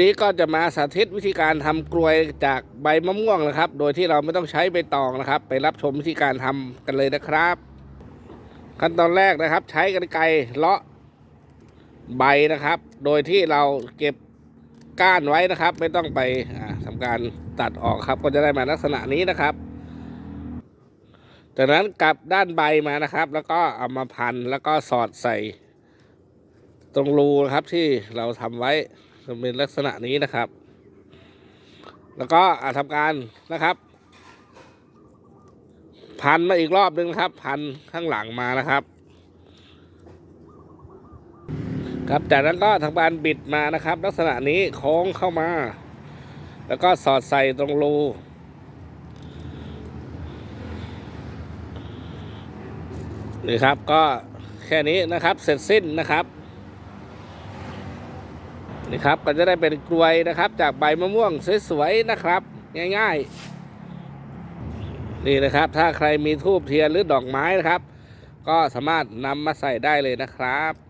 นี้ก็จะมาสาธิตวิธีการทำกลวยจากใบมะม่วงนะครับ โดยที่เราไม่ต้องใช้ใบตองนะครับ ไปรับชมวิธีการทำกันเลยนะครับ ขั้นตอนแรกนะครับ ใช้กรรไกรเลาะใบนะครับ โดยที่เราเก็บก้านไว้นะครับ ไม่ต้องไปอ่าทำการตัดออกครับ ก็จะได้มาลักษณะนี้นะครับจากนั้นกลับด้านใบมานะครับ แล้วก็เอามาพันแล้วก็สอดใส่ตรงรูนะครับที่เราทำไว้ จะเป็นลักษณะนี้นะครับ แล้วก็อาทำการนะครับ พันมาอีกรอบนึงนะครับ พันข้างหลังมานะครับ ครับจากนั้นก็ทำการบิดมานะครับ ลักษณะนี้โค้งเข้ามา แล้วก็สอดใส่ตรงรูนี่ครับก็แค่นี้นะครับเสร็จสิ้นนะครับ นี่ครับก็จะได้เป็นกลวยนะครับ จากใบมะม่วงสวยๆนะครับ ง่ายๆ นี่นะครับ ถ้าใครมีทูบเทียนหรือดอกไม้นะครับ ก็สามารถนำมาใส่ได้เลยนะครับ